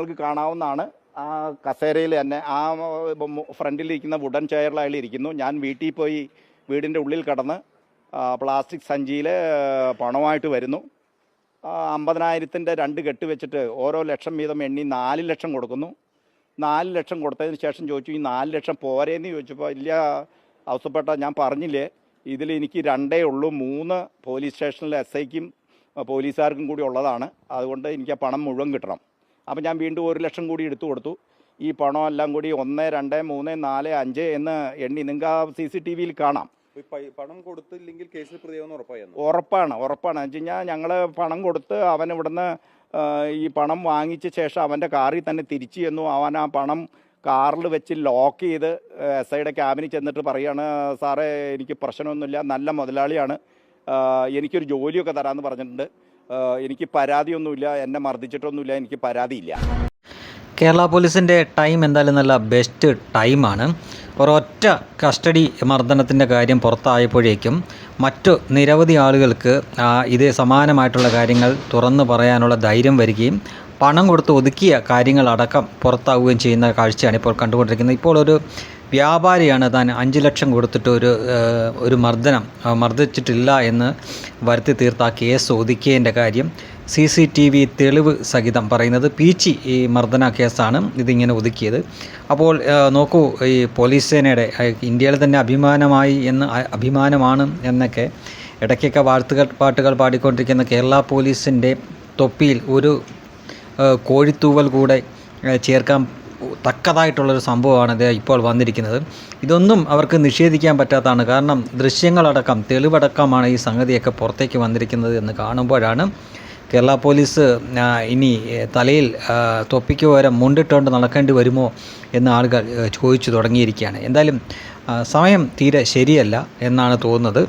നിങ്ങൾക്ക് കാണാവുന്നതാണ്. ആ കസേരയിൽ തന്നെ ആ ഫ്രണ്ടിലിരിക്കുന്ന വുഡൻ ചെയറിൽ ഇരിക്കുന്നു. ഞാൻ വീട്ടിൽ പോയി വീടിന്റെ ഉള്ളിൽ കടന്ന് പ്ലാസ്റ്റിക് സഞ്ചിയിൽ പണമായിട്ട് വരുന്നു. അമ്പതിനായിരത്തിന്റെ രണ്ട് കെട്ട് വെച്ചിട്ട് ഓരോ ലക്ഷം വീതം എണ്ണി നാല് ലക്ഷം കൊടുക്കുന്നു. നാല് ലക്ഷം കൊടുത്തതിന് ശേഷം ചോദിച്ചു ഈ നാല് ലക്ഷം പോരേന്ന് ചോദിച്ചപ്പോൾ ഇല്ല അവസ്ഥപ്പെട്ട ഞാൻ പറഞ്ഞില്ലേ ഇതിൽ എനിക്ക് രണ്ടേ ഉള്ളൂ. മൂന്ന് പോലീസ് സ്റ്റേഷനിലെ എസ് ഐക്കും പോലീസുകാർക്കും കൂടി ഉള്ളതാണ്. അതുകൊണ്ട് എനിക്ക് ആ പണം മുഴുവൻ കിട്ടണം. അപ്പോൾ ഞാൻ വീണ്ടും ഒരു ലക്ഷം കൂടി എടുത്തു കൊടുത്തു. ഈ പണം എല്ലാം കൂടി ഒന്ന് രണ്ട് മൂന്ന് നാല് അഞ്ച് എന്ന് എണ്ണി നിങ്ങൾക്ക് ആ സി സി ടി വിയിൽ കാണാം. പണം കൊടുത്തില്ലെങ്കിൽ കേസിൽ പ്രതിയാവുന്ന ഉറപ്പായിരുന്നു ഉറപ്പാണ് ഉറപ്പാണ്. വെച്ച് കഴിഞ്ഞാൽ ഞങ്ങൾ പണം കൊടുത്ത് അവൻ ഇവിടുന്ന് ഈ പണം വാങ്ങിച്ച ശേഷം അവന്റെ കാറിൽ തന്നെ തിരിച്ചു ചെന്നു. അവൻ ആ പണം കാറിൽ വെച്ച് ലോക്ക് ചെയ്ത് എസ് ഐയുടെ ക്യാബിനിൽ ചെന്നിട്ട് പറയുകയാണ് സാറേ എനിക്ക് പ്രശ്നമൊന്നുമില്ല. നല്ല മുതലാളിയാണ്. എനിക്കൊരു ജോലിയൊക്കെ തരാമെന്ന് പറഞ്ഞിട്ടുണ്ട്. എനിക്ക് പരാതിയൊന്നുമില്ല എന്നെ മർദ്ദിച്ചിട്ടൊന്നുമില്ല എനിക്ക് പരാതിയില്ല. കേരള പോലീസിന്റെ ടൈം എന്തായാലും നല്ല ബെസ്റ്റ് ടൈമാണ്. ഒരൊറ്റ കസ്റ്റഡി മർദ്ദനത്തിന്റെ കാര്യം പുറത്തായപ്പോഴേക്കും മറ്റു നിരവധി ആളുകൾക്ക് ഇത് സമാനമായിട്ടുള്ള കാര്യങ്ങൾ തുറന്നു പറയാനുള്ള ധൈര്യം വരികയും പണം കൊടുത്ത് ഒതുക്കിയ കാര്യങ്ങളടക്കം പുറത്താവുകയും ചെയ്യുന്ന കാഴ്ചയാണ് ഇപ്പോൾ കണ്ടുകൊണ്ടിരിക്കുന്നത്. ഇപ്പോൾ ഒരു വ്യാപാരിയാണ് താൻ അഞ്ച് ലക്ഷം കൊടുത്തിട്ട് ഒരു ഒരു മർദ്ദനം മർദ്ദിച്ചിട്ടില്ല എന്ന് വരുത്തി തീർത്ത കേസ് ഒതുക്കിയതിന്റെ കാര്യം സി സി ടി വി തെളിവ് സഹിതം പറയുന്നത് പീച്ചി ഈ മർദ്ദന കേസാണ് ഇതിങ്ങനെ ഒതുക്കിയത്. അപ്പോൾ നോക്കൂ ഈ പോലീസ് സേനയുടെ ഇന്ത്യയിൽ തന്നെ അഭിമാനമായി എന്ന് അഭിമാനമാണ് എന്നൊക്കെ ഇടയ്ക്കൊക്കെ വാർത്തകൾ പാട്ടുകൾ പാടിക്കൊണ്ടിരിക്കുന്ന കേരള പോലീസിന്റെ തൊപ്പിയിൽ ഒരു കോഴിത്തൂവൽ കൂടെ ചേർക്കാൻ തക്കതായിട്ടുള്ളൊരു സംഭവമാണ് ഇത് ഇപ്പോൾ വന്നിരിക്കുന്നത്. ഇതൊന്നും അവർക്ക് നിഷേധിക്കാൻ പറ്റാത്തതാണ്. കാരണം ദൃശ്യങ്ങളടക്കം തെളിവടക്കമാണ് ഈ സംഗതിയൊക്കെ പുറത്തേക്ക് വന്നിരിക്കുന്നത് എന്ന് കാണുമ്പോഴാണ് കേരള പോലീസ് ഇനി തലയിൽ തൊപ്പിക്ക് പകരം മുണ്ടിട്ടുകൊണ്ട് നടക്കേണ്ടി വരുമോ എന്ന് ആളുകൾ ചോദിച്ചു തുടങ്ങിയിരിക്കുകയാണ്. എന്തായാലും സമയം തീരെ ശരിയല്ല എന്നാണ് തോന്നുന്നത്.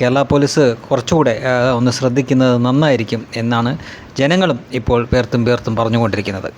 കേരള പോലീസ് കുറച്ചുകൂടെ ഒന്ന് ശ്രദ്ധിക്കുന്നത് നന്നായിരിക്കും എന്നാണ് ജനങ്ങളും ഇപ്പോൾ പേർത്തും പേർത്തും പറഞ്ഞുകൊണ്ടിരിക്കുന്നത്.